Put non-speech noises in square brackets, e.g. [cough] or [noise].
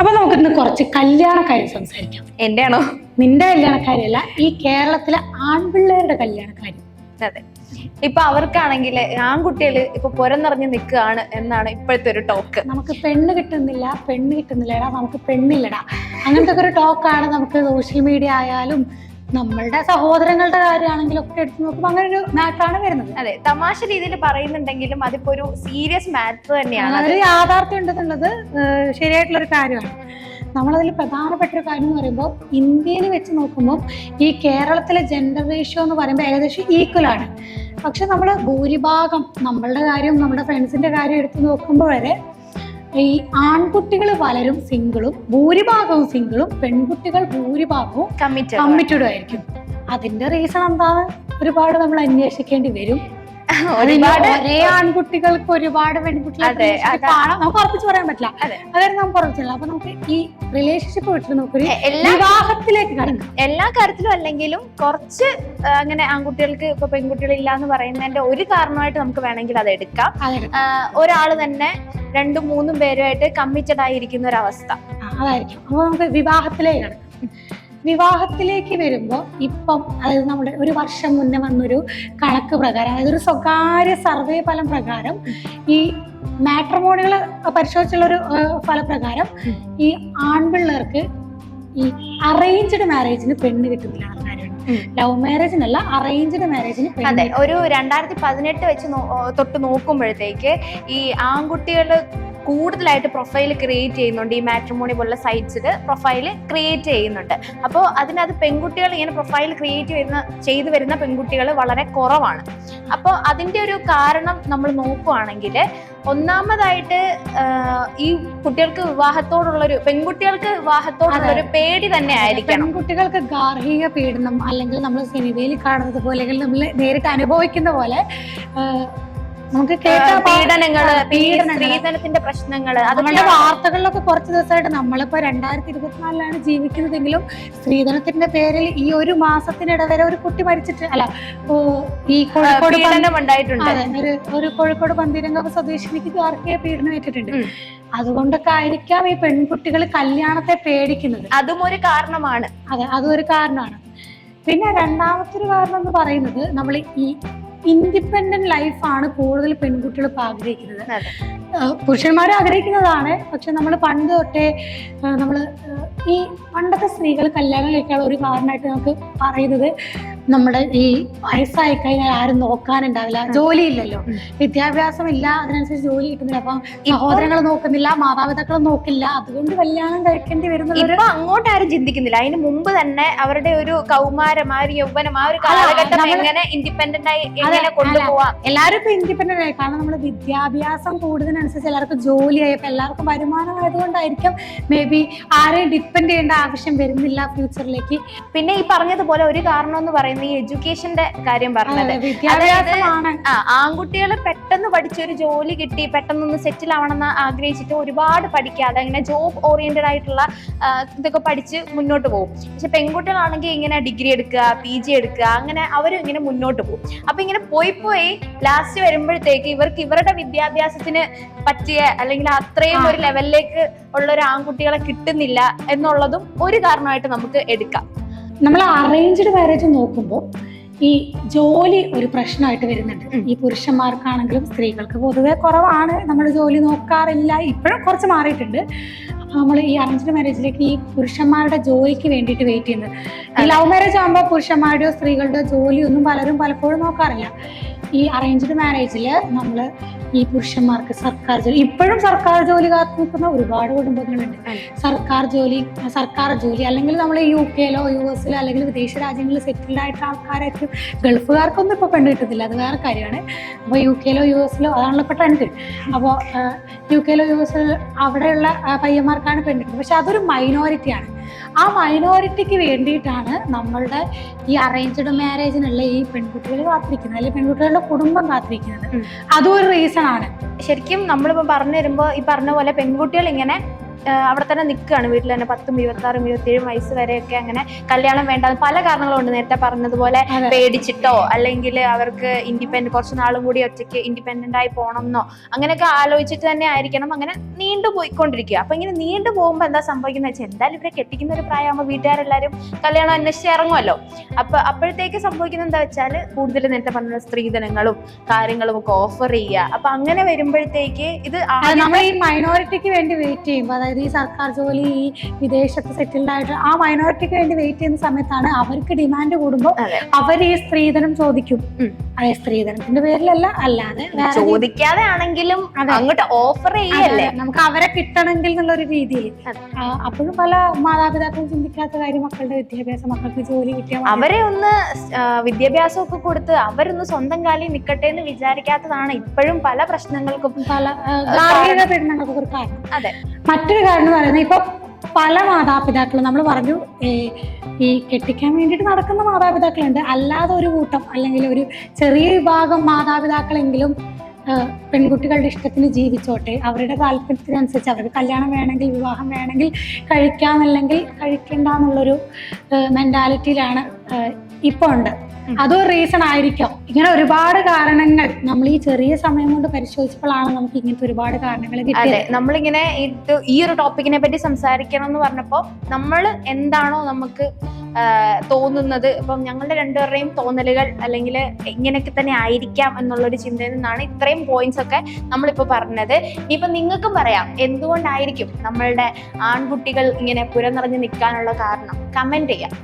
അപ്പൊ നമുക്ക് ഇന്ന് കുറച്ച് കല്യാണക്കാര്യം സംസാരിക്കാം. എന്റെ ആണോ നിന്റെ കല്യാണക്കാര്യല്ല ഈ കേരളത്തിലെ ആൺപിള്ളേരുടെ കല്യാണക്കാര്യം അതെ. ഇപ്പൊ അവർക്കാണെങ്കിൽ ആൺകുട്ടികൾ ഇപ്പൊ പുറന്നിറങ്ങി നിൽക്കുകയാണ് എന്നാണ് ഇപ്പോഴത്തെ ഒരു ടോക്ക്. നമുക്ക് പെണ്ണ് കിട്ടുന്നില്ല പെണ്ണ് കിട്ടുന്നില്ലടാ നമുക്ക് പെണ്ണില്ലടാ. അങ്ങനത്തെ ഒരു ടോക്കാണ് നമുക്ക് സോഷ്യൽ മീഡിയ ആയാലും നമ്മളുടെ സഹോദരങ്ങളുടെ കാര്യമാണെങ്കിലും എടുത്തു എടുത്ത് നോക്കുമ്പോൾ അങ്ങനെ ഒരു മാറ്ററാണ് വരുന്നത്. അതെ തമാശ രീതിയിൽ പറയുന്നുണ്ടെങ്കിലും അതിപ്പോ ഒരു സീരിയസ് മാറ്റർ തന്നെയാണ്. അതിൽ യാഥാർത്ഥ്യം ഉണ്ടെന്നുള്ളത് ശരിയായിട്ടുള്ള ഒരു കാര്യമാണ്. നമ്മളതിൽ പ്രധാനപ്പെട്ട ഒരു കാര്യം എന്ന് പറയുമ്പോൾ ഇന്ത്യയിൽ വെച്ച് നോക്കുമ്പോൾ ഈ കേരളത്തിലെ ജെൻഡർ റേഷ്യോ എന്ന് പറയുമ്പോൾ ഏകദേശം ഈക്വൽ ആണ്. പക്ഷെ നമ്മൾ ഭൂരിഭാഗം നമ്മളുടെ കാര്യം നമ്മുടെ ഫ്രണ്ട്സിന്റെ കാര്യം എടുത്ത് നോക്കുമ്പോൾ വരെ ഈ ആൺകുട്ടികൾ പലരും സിംഗിളും ഭൂരിഭാഗവും സിംഗിളും പെൺകുട്ടികൾ ഭൂരിഭാഗവും കമ്മിറ്റഡ് ആയിരിക്കും. അതിന്റെ റീസൺ എന്താണ്? ഒരുപാട് നമ്മൾ അന്വേഷിക്കേണ്ടി വരും. [laughs] ഒരുപാട് ഒരേ ആൺകുട്ടികൾക്ക് ഒരുപാട് പെൺകുട്ടികളെ നമുക്ക് ഉറപ്പിച്ച് പറയാൻ പറ്റില്ല. അതായത് നമുക്ക് ഉറപ്പിച്ചില്ല അപ്പൊ നമുക്ക് ഈ റിലേഷൻഷിപ്പ് വിട്ടിട്ട് നമുക്കൊരു എല്ലാ വിവാഹത്തിലേക്ക് കടക്കാം. എല്ലാ കാര്യത്തിലും അല്ലെങ്കിലും കുറച്ച് അങ്ങനെ ആൺകുട്ടികൾക്ക് ഇപ്പൊ പെൺകുട്ടികൾ ഇല്ല എന്ന് പറയുന്നതിന്റെ ഒരു കാരണമായിട്ട് നമുക്ക് വേണമെങ്കിൽ അത് എടുക്കാം. ഒരാൾ ഒരാൾ തന്നെ രണ്ടും മൂന്നും പേരുമായിട്ട് കമ്മിറ്റഡ് ആയിരിക്കുന്ന ഒരു അവസ്ഥ അതായിരിക്കും. അപ്പൊ നമുക്ക് വിവാഹത്തിലേക്ക് കടക്കാം. വിവാഹത്തിലേക്ക് വരുമ്പോൾ ഇപ്പം അതായത് നമ്മുടെ ഒരു വർഷം മുന്നേ വന്നൊരു കണക്ക് പ്രകാരം അതായത് ഒരു സ്വകാര്യ സർവേ ഫലം പ്രകാരം ഈ മാട്രമോണികൾ പരിശോധിച്ചുള്ള ഒരു ഫലപ്രകാരം ഈ ആൺപിള്ളേർക്ക് ഈ അറേഞ്ച്ഡ് മാരേജിന് പെണ്ണ് കിട്ടുന്നില്ല ഉം. ലവ് മാരേജിനല്ല അറേഞ്ച്ഡ് മാരേജിന് അതെ ഒരു രണ്ടായിരത്തി പതിനെട്ട് വെച്ച് തൊട്ട് നോക്കുമ്പോഴത്തേക്ക് ഈ ആൺകുട്ടികൾ കൂടുതലായിട്ട് പ്രൊഫൈൽ ക്രിയേറ്റ് ചെയ്യുന്നുണ്ട് ഈ മാട്രിമോണി പോലുള്ള സൈറ്റ്സിൽ പ്രൊഫൈൽ ക്രിയേറ്റ് ചെയ്യുന്നുണ്ട്. അപ്പോൾ അതിനകത്ത് പെൺകുട്ടികൾ ഇങ്ങനെ പ്രൊഫൈൽ ക്രിയേറ്റ് ചെയ്യുന്ന ചെയ്തു വരുന്ന പെൺകുട്ടികൾ വളരെ കുറവാണ്. അപ്പോൾ അതിന്റെ ഒരു കാരണം നമ്മൾ നോക്കുകയാണെങ്കിൽ ഒന്നാമതായിട്ട് ഈ കുട്ടികൾക്ക് വിവാഹത്തോടുള്ളൊരു പെൺകുട്ടികൾക്ക് വിവാഹത്തോടുള്ളൊരു പേടി തന്നെ ആയിരിക്കും പെൺകുട്ടികൾക്ക് ഗാർഹിക പീഡനം അല്ലെങ്കിൽ നമ്മൾ സിനിമയിൽ കാണുന്നത് പോലെ അല്ലെങ്കിൽ നമ്മൾ നേരിട്ട് അനുഭവിക്കുന്ന പോലെ നമുക്ക് കേട്ട പീഡനങ്ങൾ. സ്ത്രീധനത്തിന്റെ പ്രശ്നങ്ങൾ നമ്മുടെ വാർത്തകളിലൊക്കെ കുറച്ച് ദിവസമായിട്ട് നമ്മളിപ്പോ രണ്ടായിരത്തി ഇരുപത്തിനാലിലാണ് ജീവിക്കുന്നതെങ്കിലും സ്ത്രീധനത്തിന്റെ പേരിൽ ഈ ഒരു മാസത്തിനിടവരെ ഒരു കുട്ടി മരിച്ചിട്ട് അല്ല ഈ കോഴിക്കോട് ഒരു കോഴിക്കോട് പന്തീരംഗം സ്വദേശിനിക്ക് ഗാർഹിക പീഡനം ഏറ്റിട്ടുണ്ട്. അതുകൊണ്ടൊക്കെ ആയിരിക്കാം ഈ പെൺകുട്ടികൾ കല്യാണത്തെ പേടിക്കുന്നത്. അതും ഒരു കാരണമാണ്. അതെ അതും ഒരു കാരണമാണ്. പിന്നെ രണ്ടാമത്തെ ഒരു കാരണം എന്ന് പറയുന്നത് നമ്മൾ ഈ ഇൻഡിപെൻഡന്റ് ലൈഫാണ് കൂടുതൽ പെൺകുട്ടികൾ ഇപ്പൊ ആഗ്രഹിക്കുന്നത് പുരുഷന്മാർ പുരുഷന്മാരും ആഗ്രഹിക്കുന്നതാണ്. പക്ഷെ നമ്മൾ പണ്ട് തൊട്ടേ നമ്മൾ ഈ പണ്ടത്തെ സ്ത്രീകൾ കല്യാണം കഴിക്കാനുള്ള ഒരു കാരണമായിട്ട് നമുക്ക് പറയുന്നത് നമ്മുടെ ഈ വയസ്സായി കഴിഞ്ഞാൽ ആരും നോക്കാനുണ്ടാവില്ല. ജോലി ഇല്ലല്ലോ ഉം. വിദ്യാഭ്യാസം ഇല്ല അതിനനുസരിച്ച് ജോലി കിട്ടുന്നില്ല അപ്പം സഹോദരങ്ങൾ നോക്കുന്നില്ല മാതാപിതാക്കൾ നോക്കില്ല. അതുകൊണ്ട് കല്യാണം കഴിക്കേണ്ടി വരുന്ന അങ്ങോട്ട് ആരും ചിന്തിക്കുന്നില്ല. അതിന് മുമ്പ് തന്നെ അവരുടെ ഒരു കൗമാരം ആ ഒരു യൗവനം ആ ഒരു കാലഘട്ടം എങ്ങനെ ഇൻഡിപെൻഡന്റ് ആയി എങ്ങനെ കൊണ്ടുപോവാം? എല്ലാവരും ഇപ്പൊ ഇൻഡിപെൻഡന്റ് ആയി. കാരണം നമ്മൾ വിദ്യാഭ്യാസം കൂടുന്നതിനനുസരിച്ച് എല്ലാവർക്കും ജോലിയായി അപ്പൊ എല്ലാവർക്കും വരുമാനം ആയതുകൊണ്ടായിരിക്കും മേ ബി ആരെയും ഡിപ്പെൻഡ് ചെയ്യേണ്ട ആവശ്യം വരുന്നില്ല ഫ്യൂച്ചറിലേക്ക് പിന്നെ ഈ പറഞ്ഞതുപോലെ ഒരു കാരണം എന്ന് പറയുന്നത് ഈ എഡ്യൂക്കേഷന്റെ കാര്യം പറഞ്ഞത്. അതായത് ആ ആൺകുട്ടികൾ പെട്ടെന്ന് പഠിച്ചൊരു ജോലി കിട്ടി പെട്ടെന്നൊന്ന് സെറ്റിൽ ആവണമെന്ന് ആഗ്രഹിച്ചിട്ട് ഒരുപാട് പഠിക്കാതെ അങ്ങനെ ജോബ് ഓറിയന്റഡ് ആയിട്ടുള്ള ഇതൊക്കെ പഠിച്ച് മുന്നോട്ട് പോകും. പക്ഷെ പെൺകുട്ടികളാണെങ്കിൽ ഇങ്ങനെ ഡിഗ്രി എടുക്കുക പി ജി എടുക്കുക അങ്ങനെ അവരും ഇങ്ങനെ മുന്നോട്ട് പോകും. അപ്പൊ ഇങ്ങനെ പോയി പോയി ലാസ്റ്റ് വരുമ്പോഴത്തേക്ക് ഇവർക്ക് ഇവരുടെ വിദ്യാഭ്യാസത്തിന് പറ്റിയ അല്ലെങ്കിൽ അത്രയും ഒരു ലെവലിലേക്ക് ഉള്ള ഒരു ആൺകുട്ടികളെ കിട്ടുന്നില്ല എന്നുള്ളതും ഒരു കാരണമായിട്ട് നമുക്ക് എടുക്കാം. നമ്മൾ അറേഞ്ച്ഡ് മാരേജ് നോക്കുമ്പോൾ ഈ ജോലി ഒരു പ്രശ്നമായിട്ട് വരുന്നുണ്ട്. ഈ പുരുഷന്മാർക്കാണെങ്കിലും സ്ത്രീകൾക്ക് പൊതുവെ കുറവാണ്. നമ്മൾ ജോലി നോക്കാറില്ല. ഇപ്പോഴും കുറച്ച് മാറിയിട്ടുണ്ട്. നമ്മൾ ഈ അറേഞ്ച്ഡ് മാരേജിലേക്ക് ഈ പുരുഷന്മാരുടെ ജോലിക്ക് വേണ്ടിയിട്ട് വെയിറ്റ് ചെയ്യുന്നത്. ഈ ലവ് മാരേജ് ആകുമ്പോൾ പുരുഷന്മാരുടെയോ സ്ത്രീകളുടെയോ ജോലിയൊന്നും പലരും പലപ്പോഴും നോക്കാറില്ല. ഈ അറേഞ്ച്ഡ് മാരേജിൽ നമ്മൾ ഈ പുരുഷന്മാർക്ക് സർക്കാർ ജോലി. ഇപ്പോഴും സർക്കാർ ജോലി കാത്തു നിൽക്കുന്ന ഒരുപാട് കുടുംബങ്ങളുണ്ട്. സർക്കാർ ജോലി സർക്കാർ ജോലി അല്ലെങ്കിൽ നമ്മൾ യു കെയിലോ യു എസിലോ അല്ലെങ്കിൽ വിദേശ രാജ്യങ്ങളിൽ സെറ്റിൽഡ് ആയിട്ട് ആൾക്കാരായിരിക്കും ഗൾഫുകാർക്കൊന്നും ഇപ്പോൾ പെണ്ണ് കിട്ടുന്നില്ല അത് വേറെ കാര്യമാണ്. അപ്പോൾ യു കെയിലോ യു എസിലോ അതാണല്ലോ ഇപ്പോൾ ട്രെൻഡ് അപ്പോൾ യു കെയിലോ യു എസിലോ അവിടെയുള്ള പയ്യന്മാർക്കാണ് പെണ്ണ് കിട്ടുന്നത്. പക്ഷെ അതൊരു മൈനോറിറ്റിയാണ് ആ മൈനോറിറ്റിക്ക് വേണ്ടിയിട്ടാണ് നമ്മളുടെ ഈ അറേഞ്ച്ഡ് മാരേജിനുള്ള ഈ പെൺകുട്ടികൾ കാത്തിരിക്കുന്നത് അല്ലെങ്കിൽ പെൺകുട്ടികളുടെ കുടുംബം കാത്തിരിക്കുന്നത്. അതും ഒരു റീസൺ ആണ് ശരിക്കും നമ്മളിപ്പോൾ പറഞ്ഞു വരുമ്പോൾ ഈ പറഞ്ഞ പോലെ പെൺകുട്ടികൾ ഇങ്ങനെ അവിടെ തന്നെ നിൽക്കുകയാണ്. വീട്ടിൽ തന്നെ പത്തും ഇരുപത്താറും ഇരുപത്തിയേഴും വയസ്സ് വരെയൊക്കെ അങ്ങനെ കല്യാണം വേണ്ട പല കാരണങ്ങളുണ്ട്. നേരത്തെ പറഞ്ഞതുപോലെ പേടിച്ചിട്ടോ അല്ലെങ്കിൽ അവർക്ക് ഇൻഡിപെൻഡ് കുറച്ച് നാളും കൂടി ഒറ്റയ്ക്ക് ഇൻഡിപെൻഡന്റ് ആയി പോകണം എന്നോ അങ്ങനെയൊക്കെ ആലോചിച്ചിട്ട് തന്നെ ആയിരിക്കണം. അങ്ങനെ നീണ്ടു പോയിക്കൊണ്ടിരിക്കുക. അപ്പൊ ഇങ്ങനെ നീണ്ടു പോകുമ്പോൾ എന്താ സംഭവിക്കുന്നത് വെച്ചാൽ എന്തായാലും ഇവരെ കെട്ടിക്കുന്ന ഒരു പ്രായമാകുമ്പോൾ വീട്ടുകാരെല്ലാവരും കല്യാണം അന്വേഷിച്ച് ഇറങ്ങുമല്ലോ അപ്പൊ അപ്പോഴത്തേക്ക് സംഭവിക്കുന്നത് എന്താ വെച്ചാൽ കൂടുതൽ നേരത്തെ പറഞ്ഞ സ്ത്രീധനങ്ങളും കാര്യങ്ങളും ഒക്കെ ഓഫർ ചെയ്യുക. അപ്പൊ അങ്ങനെ വരുമ്പോഴത്തേക്ക് ഇത് നമ്മൾ ഈ മൈനോറിറ്റിക്ക് വേണ്ടി വെയിറ്റ് ചെയ്യുമ്പോൾ അതായത് ഈ സർക്കാർ ജോലി ഈ വിദേശത്ത് സെറ്റിൽഡ് ആയിട്ട് ആ മൈനോറിറ്റിക്ക് വേണ്ടി വെയിറ്റ് ചെയ്യുന്ന സമയത്താണ് അവർക്ക് ഡിമാൻഡ് കൂടുമ്പോൾ അവർ ഈ സ്ത്രീധനം ചോദിക്കും. അതെ സ്ത്രീധനത്തിന്റെ പേരിലല്ല അല്ലാതെ ചോദിക്കാതെ ആണെങ്കിലും അങ്ങോട്ട് ഓഫർ ചെയ്യല്ലേ? നമുക്ക് അവരെ കിട്ടണമെങ്കിൽ എന്നുള്ളൊരു രീതിയിൽ. അപ്പോഴും പല മാതാപിതാക്കളും ചിന്തിക്കാത്ത കാര്യം മക്കളുടെ വിദ്യാഭ്യാസം മക്കൾക്ക് ജോലി കിട്ടിയാൽ. അവരെ ഒന്ന് വിദ്യാഭ്യാസം ഒക്കെ കൊടുത്ത് അവരൊന്ന് സ്വന്തം കാലിൽ നിൽക്കട്ടെ എന്ന് വിചാരിക്കാത്തതാണ് ഇപ്പോഴും പല പ്രശ്നങ്ങൾക്കും പല ഗാർഹിക പീഡനങ്ങൾക്കും ഒരു കാരണം. അതെ. മറ്റൊരു കാരണം എന്ന് പറയുന്നത് ഇപ്പൊ പല മാതാപിതാക്കളും നമ്മൾ പറഞ്ഞു ഈ കെട്ടിക്കാൻ വേണ്ടിയിട്ട് നടക്കുന്ന മാതാപിതാക്കളുണ്ട് അല്ലാതെ ഒരു കൂട്ടം അല്ലെങ്കിൽ ഒരു ചെറിയ വിഭാഗം മാതാപിതാക്കളെങ്കിലും പെൺകുട്ടികളുടെ ഇഷ്ടത്തിന് ജീവിച്ചോട്ടെ അവരുടെ താല്പര്യത്തിനനുസരിച്ച് അവർക്ക് കല്യാണം വേണമെങ്കിൽ വിവാഹം വേണമെങ്കിൽ കഴിക്കാമല്ലെങ്കിൽ കഴിക്കണ്ട എന്നുള്ളൊരു മെന്റാലിറ്റിയിലാണ് ഇപ്പോൾ ഉണ്ട്. അതും റീസൺ ആയിരിക്കാം. ഇങ്ങനെ ഒരുപാട് കാരണങ്ങൾ നമ്മൾ ഈ ചെറിയ സമയം കൊണ്ട് പരിശോധിച്ചപ്പോഴാണ് നമുക്ക് ഇങ്ങനത്തെ ഒരുപാട് കാരണങ്ങൾ അതെ നമ്മളിങ്ങനെ ഇത് ഈ ഒരു ടോപ്പിക്കിനെ പറ്റി സംസാരിക്കണം എന്ന് പറഞ്ഞപ്പോൾ നമ്മൾ എന്താണോ നമുക്ക് തോന്നുന്നത്. ഇപ്പം ഞങ്ങളുടെ രണ്ടുപേരുടെയും തോന്നലുകൾ അല്ലെങ്കിൽ ഇങ്ങനെയൊക്കെ തന്നെ ആയിരിക്കാം എന്നുള്ളൊരു ചിന്തയിൽ നിന്നാണ് ഇത്രയും പോയിന്റ്സ് ഒക്കെ നമ്മളിപ്പോൾ പറഞ്ഞത്. ഇപ്പം നിങ്ങൾക്കും പറയാം എന്തുകൊണ്ടായിരിക്കും നമ്മളുടെ ആൺകുട്ടികൾ ഇങ്ങനെ പുരനിറഞ്ഞ് നിൽക്കാനുള്ള കാരണം? കമന്റ് ചെയ്യാം.